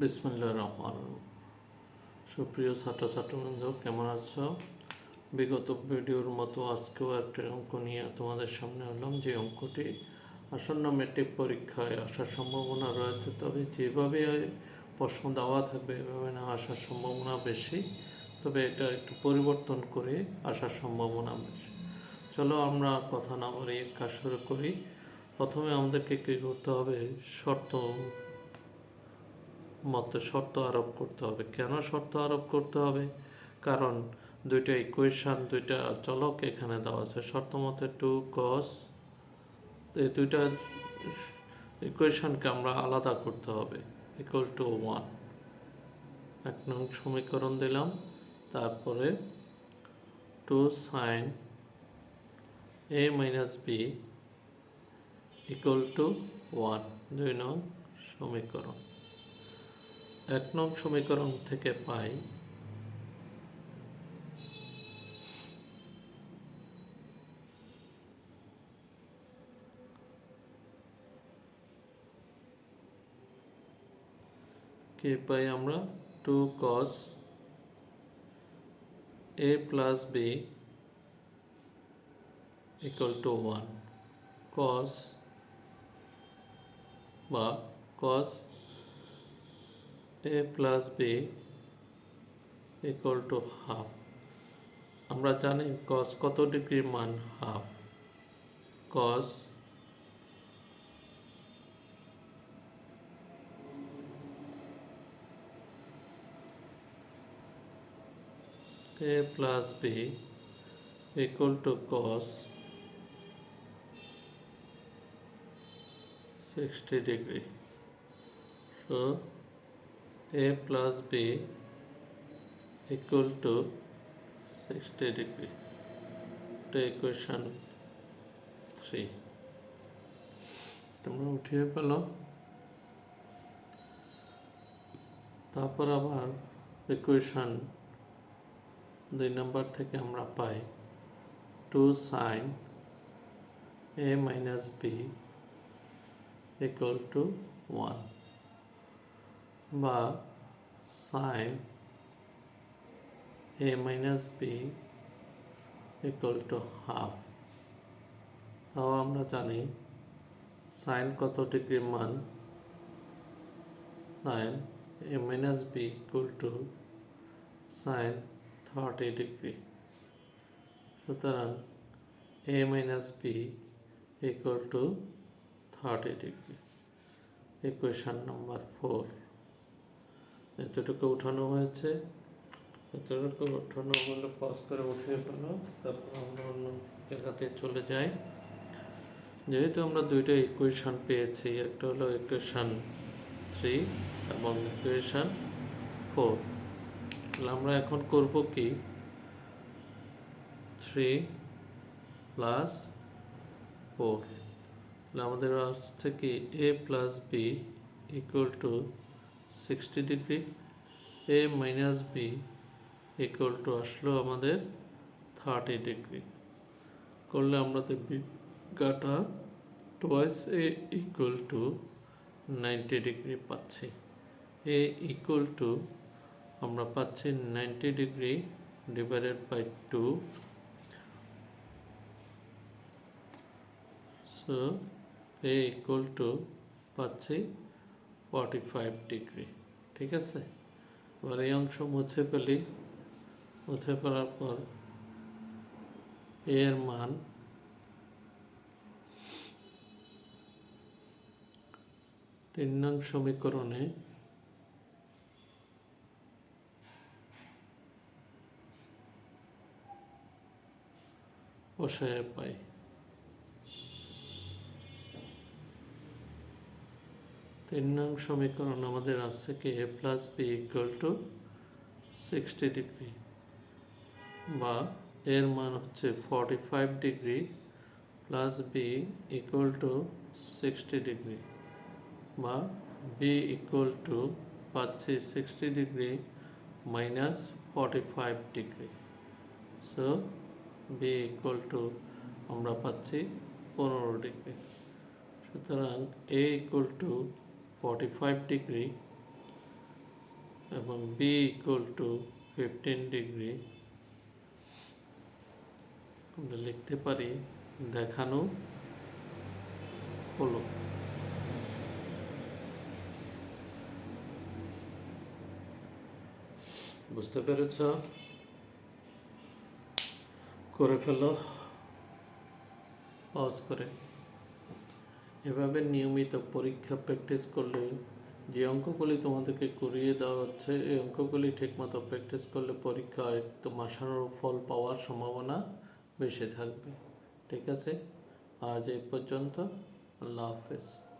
বিসমুল্লাহ রহমান রহিম। সুপ্রিয় ছাত্রছাত্রবৃন্দ, কেমন আছো? বিগত ভিডিওর মতো আজকেও একটা অঙ্ক নিয়ে তোমাদের সামনে হলাম যে অঙ্কটি আসন্ন মেট্রিক পরীক্ষায় আসার সম্ভাবনা রয়েছে, তবে যেভাবে প্রশ্ন দেওয়া থাকবে, এভাবে না আসার সম্ভাবনা বেশি। তবে এটা একটু পরিবর্তন করে আসার সম্ভাবনা বেশি। চলো আমরা কথা না বাড়িয়ে কাজ শুরু করি। প্রথমে আমাদেরকে কী করতে হবে? শর্ত মতে শর্ত আরোপ করতে হবে। কেন শর্ত আরোপ করতে হবে? কারণ দুইটা ইকুয়েশন দুইটা চলক এখানে দেওয়া আছে। শর্ত মতে টু কস এই দুইটা ইকুয়েশনকে আমরা আলাদা করতে হবে ইকুয়াল টু ওয়ান এক নং সমীকরণ দিলাম, তারপরে two sine A minus B equal to one দুই নং সমীকরণ। এক নং সমীকরণ থেকে পাই কি পাই আমরা? Two cos A plus B equal to one. Cos বা cos A plus B equal to half আমরা জানি কস কত ডিগ্রির মান half cos A plus B equal to sixty degree. So a plus b equal to 60 degree. To equation 3 তোমরা উঠিয়ে পেল তারপর আবার ইকুয়েশন দুই নম্বর থেকে আমরা পাই two sine A minus B equal to one বা sine A minus B equal to half তাও আমরা জানি সাইন কত ডিগ্রির মান? Sine A minus B equal to sine thirty degree. সুতরাং A minus B equal to thirty degree. Equation number four এতটুকু উঠানো হয়েছে। এতটুকু উঠানো হলে পজ করে উঠিয়ে ফেলো, তারপর আমরা অন্য জায়গাতে চলে যাই। যেহেতু আমরা দুইটা ইকুয়েশন পেয়েছি, একটা হলো ইকুয়েশন থ্রি এবং ইকুয়েশন ফোর তাহলে আমরা এখন করব কি? থ্রি প্লাস ফোর তাহলে আমাদের আসছে কি? A plus B equal to sixty degree A minus B equal to আসলো আমাদের থার্টি ডিগ্রি করলে আমরা দেখবি গাটা twice A equal to ninety degree পাচ্ছি। এ ইকুয়াল টু আমরা পাচ্ছি ninety degree divided by two so A equal to পাচ্ছি ফর্টি ফাইভ ডিগ্রি ঠিক আছে? এবার এই অংশ মুছে ফেলি। মুছে ফেলার পর এর মান তিন নং সমীকরণে বসায় পাই। তিন নং সমীকরণ আমাদের আসছে কি? A plus B equal to sixty degree বা এর মান হচ্ছে forty five degree plus B equal to sixty degree বা বি ইকুয়াল টু পাচ্ছি sixty degree minus forty five degree so B equal to আমরা পাচ্ছি পনেরো ডিগ্রি সুতরাং A equal to forty five degree এবং B equal to fifteen degree আমরা লিখতে পারি দেখানো হলো। বুঝতে পেরেছ? করে ফেলো। পজ করে। এভাবে নিয়মিত পরীক্ষা প্র্যাকটিস করলে যে অঙ্কগুলি তোমাদেরকে করিয়ে দেওয়া হচ্ছে, এই অঙ্কগুলি ঠিকমতো প্র্যাকটিস করলে পরীক্ষায় তোমার সারার ফল পাওয়ার সম্ভাবনা বেশি থাকবে। ঠিক আছে? আজ এই পর্যন্ত। আল্লাহ হাফেজ।